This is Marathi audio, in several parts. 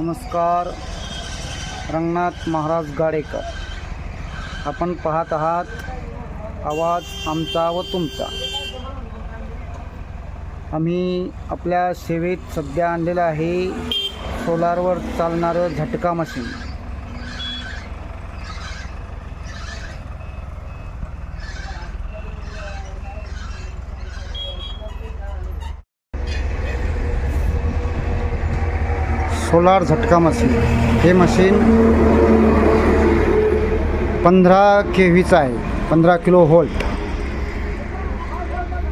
नमस्कार रंगनाथ महाराज गाडेकर. आपण पाहत आहात आवाज आमचा व तुमचा. आम्ही आपल्या सेवेत सध्या आणलेलं आहे सोलारवर चालणारं झटका मशीन. सोलार झटका मशीन. हे मशीन पंधरा के व्हीचं आहे. पंधरा किलो होल्ट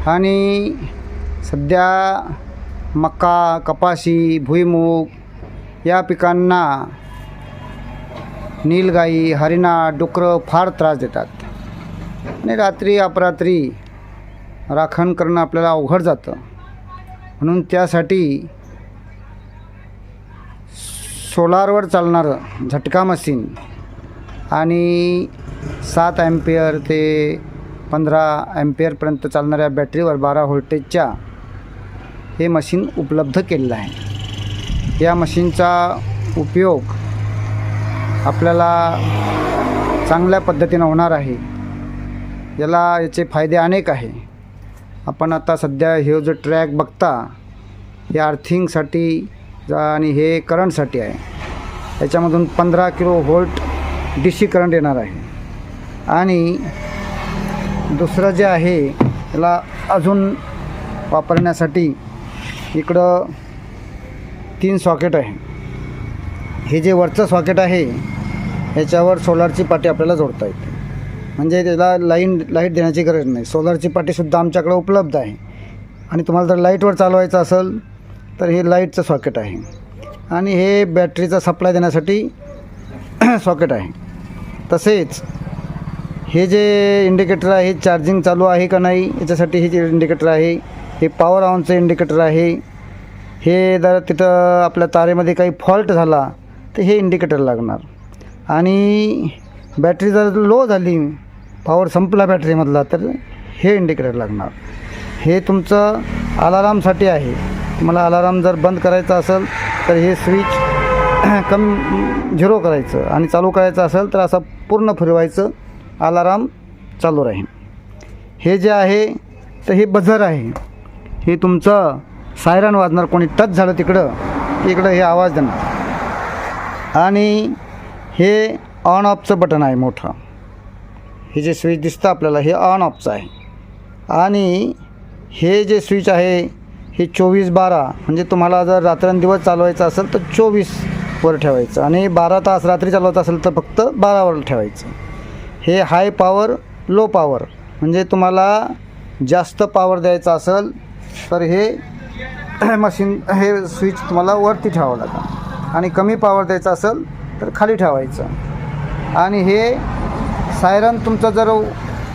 आणि सध्या मका कपाशी भुईमूग या पिकांना नीलगाई हरिणा डुकरं फार त्रास देतात. आणि रात्री अपरात्री राखण करणं आपल्याला अवघड जातं. म्हणून त्यासाठी सोलारवर चालणारं झटका मशीन आणि सात ॲम्पियर ते पंधरा ॲम्पियरपर्यंत चालणाऱ्या बॅटरीवर बारा व्होल्टेजच्या हे मशीन उपलब्ध केलेलं आहे. या मशीनचा उपयोग आपल्याला चांगल्या पद्धतीनं होणार आहे. याला याचे फायदे अनेक आहे. आपण आता सध्या हे जो ट्रॅक बघता या अर्थिंगसाठी आणि हे करंटसाठी आहे. याच्यामधून पंधरा kilo volt D C current येणार आहे. आणि दुसरं जे आहे याला अजून वापरण्यासाठी इकडं तीन सॉकेट आहे. हे जे वरचं सॉकेट आहे याच्यावर सोलारची पाटी आपल्याला जोडता येते. म्हणजे त्याला लाईन लाइट देण्याची गरज नाही. सोलारची पाटीसुद्धा आमच्याकडे उपलब्ध आहे. आणि तुम्हाला जर लाईटवर चालवायचं असेल तर हे लाईटचं सॉकेट आहे. आणि हे बॅटरीचा सप्लाय देण्यासाठी सॉकेट आहे. तसेच हे जे इंडिकेटर आहे चार्जिंग चालू आहे का नाही याच्यासाठी हे जे इंडिकेटर आहे हे पॉवर ऑनचं इंडिकेटर आहे. हे जर तिथं आपल्या तारेमध्ये काही फॉल्ट झाला तर हे इंडिकेटर लागणार. आणि बॅटरी जर लो झाली पॉवर संपला बॅटरीमधला तर हे इंडिकेटर लागणार. हे तुमचं अलारामसाठी आहे. तुम्हाला अलाराम जर बंद करायचा असेल तर हे स्विच कम झिरो करायचं आणि चालू करायचं असेल तर असं पूर्ण फिरवायचं. अलाराम चालू राहील. हे जे आहे तर हे बझर आहे. हे तुमचं सायरन वाजणार कोणी टच झालं तिकडं इकडं हे आवाज देणार. आणि हे ऑन ऑफचं बटन आहे मोठं. हे जे स्विच दिसतं आपल्याला हे ऑन ऑफचं आहे. आणि हे जे स्विच आहे हे चोवीस बारा म्हणजे तुम्हाला जर रात्रंदिवस चालवायचं असेल तर चोवीसवर ठेवायचं. आणि बारा तास रात्री चालवायचं असेल तर फक्त बारावर ठेवायचं. हे हाय पॉवर लो पॉवर म्हणजे तुम्हाला जास्त पॉवर द्यायचा असेल तर हे मशीन हे स्विच तुम्हाला वरती ठेवावं लागेल. आणि कमी पॉवर द्यायचा असेल तर खाली ठेवायचं. आणि हे सायरन तुमचं जर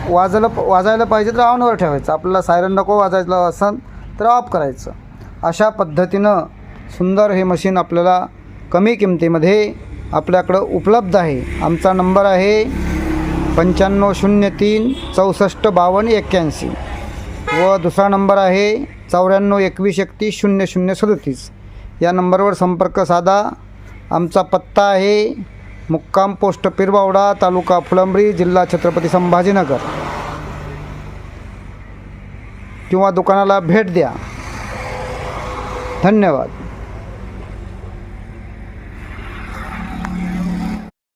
वाजलं वाजायला पाहिजे तर ऑनवर ठेवायचं. आपल्याला सायरन नको वाजायला असेल तर ऑफ करायचं. अशा पद्धतीनं सुंदर हे मशीन आपल्याला कमी किमतीमध्ये आपल्याकडं उपलब्ध आहे. आमचा नंबर आहे पंच्याण्णव शून्य तीन चौसष्ट बावन्न एक्क्याऐंशी. व दुसरा नंबर आहे चौऱ्याण्णव एकवीस एकतीस शून्य शून्य सदतीस. या नंबरवर संपर्क साधा. आमचा पत्ता आहे मुक्काम पोस्ट पिरबावडा तालुका फुलंब्री जिल्हा छत्रपती संभाजीनगर. किंवा दुकानाला भेट द्या. धन्यवाद.